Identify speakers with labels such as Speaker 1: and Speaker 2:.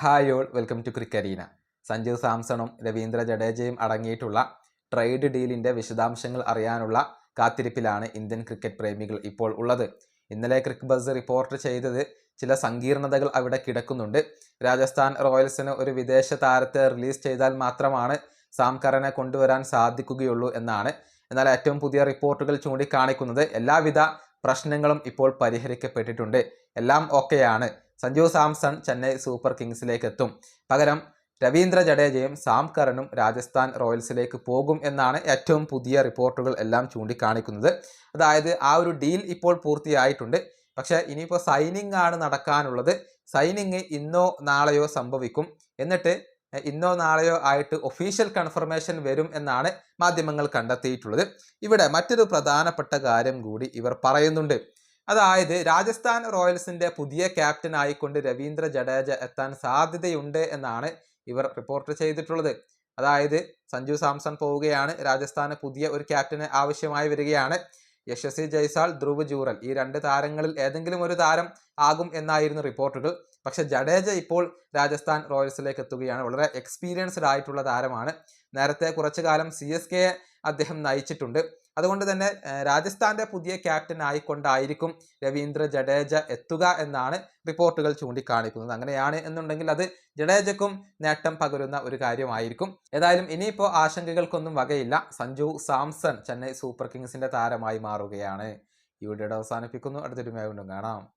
Speaker 1: Hi all welcome to Crickarena Sanju സാംസണും Ravindra ജഡേജയും അടങ്ങിയിട്ടുള്ള trade ഡീലിന്റെ വിശദാംശങ്ങൾ അറിയാനുള്ള കാത്തിരിപ്പിലാണ് ഇന്ത്യൻ ക്രിക്കറ്റ് പ്രേമികൾ ഇപ്പോൾ ഉള്ളത്. ഇന്നലെ ക്രിക്ക് ബസ് റിപ്പോർട്ട് ചെയ്തത് ചില സങ്കീർണതകൾ അവിടെ കിടക്കുന്നുണ്ട്. രാജസ്ഥാൻ റോയൽസിന് ഒരു വിദേശ താരത്തെ റിലീസ് ചെയ്താൽ മാത്രമാണ് സാംകറിനെ കൊണ്ടുവരാൻ സാധിക്കുകയുള്ളൂ എന്നാണ്. എന്നാൽ ഏറ്റവും പുതിയ റിപ്പോർട്ടുകൾ ചൂണ്ടിക്കാണിക്കുന്നത് എല്ലാവിധ പ്രശ്നങ്ങളും ഇപ്പോൾ പരിഹരിക്കപ്പെട്ടിട്ടുണ്ട്. എല്ലാം ഓക്കെയാണ് സഞ്ജു സാംസൺ ചെന്നൈ സൂപ്പർ കിങ്സിലേക്ക് എത്തും പകരം രവീന്ദ്ര ജഡേജയും സാം കറനും രാജസ്ഥാൻ റോയൽസിലേക്ക് പോകും എന്നാണ് ഏറ്റവും പുതിയ റിപ്പോർട്ടുകൾ എല്ലാം ചൂണ്ടിക്കാണിക്കുന്നത്. അതായത് ആ ഒരു ഡീൽ ഇപ്പോൾ പൂർത്തിയായിട്ടുണ്ട്. പക്ഷേ ഇനിയിപ്പോൾ സൈനിങ് ആണ് നടക്കാനുള്ളത്. സൈനിങ് ഇന്നോ നാളെയോ സംഭവിക്കും. എന്നിട്ട് ഇന്നോ നാളെയോ ആയിട്ട് ഒഫീഷ്യൽ കൺഫർമേഷൻ വരും എന്നാണ് മാധ്യമങ്ങൾ കണ്ടെത്തിയിട്ടുള്ളത്. ഇവിടെ മറ്റൊരു പ്രധാനപ്പെട്ട കാര്യം കൂടി ഇവർ പറയുന്നുണ്ട്. അതായത് രാജസ്ഥാൻ റോയൽസിന്റെ പുതിയ ക്യാപ്റ്റൻ ആയിക്കൊണ്ട് രവീന്ദ്ര ജഡേജ എത്താൻ സാധ്യതയുണ്ട് എന്നാണ് ഇവർ റിപ്പോർട്ട് ചെയ്തിട്ടുള്ളത്. അതായത് സഞ്ജു സാംസൺ പോവുകയാണ്. രാജസ്ഥാന് പുതിയ ഒരു ക്യാപ്റ്റന് ആവശ്യമായി വരികയാണ്. യശസ്വി ജയ്സാൾ ധ്രുവ് ജൂറൽ ഈ രണ്ട് താരങ്ങളിൽ ഏതെങ്കിലും ഒരു താരം ആകും എന്നായിരുന്നു റിപ്പോർട്ടുകൾ പക്ഷെ ജഡേജ ഇപ്പോൾ രാജസ്ഥാൻ റോയൽസിലേക്ക് എത്തുകയാണ്. വളരെ എക്സ്പീരിയൻസ്ഡ് ആയിട്ടുള്ള താരമാണ്. നേരത്തെ കുറച്ചു കാലം സി അദ്ദേഹം നയിച്ചിട്ടുണ്ട്. അതുകൊണ്ട് തന്നെ രാജസ്ഥാന്റെ പുതിയ ക്യാപ്റ്റൻ ആയിക്കൊണ്ടായിരിക്കും രവീന്ദ്ര ജഡേജ എത്തുക എന്നാണ് റിപ്പോർട്ടുകൾ ചൂണ്ടിക്കാണിക്കുന്നത്. അങ്ങനെയാണ് എന്നുണ്ടെങ്കിൽ അത് ജഡേജക്കും നേട്ടം പകരുന്ന ഒരു കാര്യമായിരിക്കും. ഏതായാലും ഇനിയിപ്പോൾ ആശങ്കകൾക്കൊന്നും വകയില്ല. സഞ്ജു സാംസൺ ചെന്നൈ സൂപ്പർ കിങ്സിന്റെ താരമായി മാറുകയാണ്. ഈ വീഡിയോയുടെ അവസാനിപ്പിക്കുന്നു. അടുത്തൊരു മേഖലും കാണാം.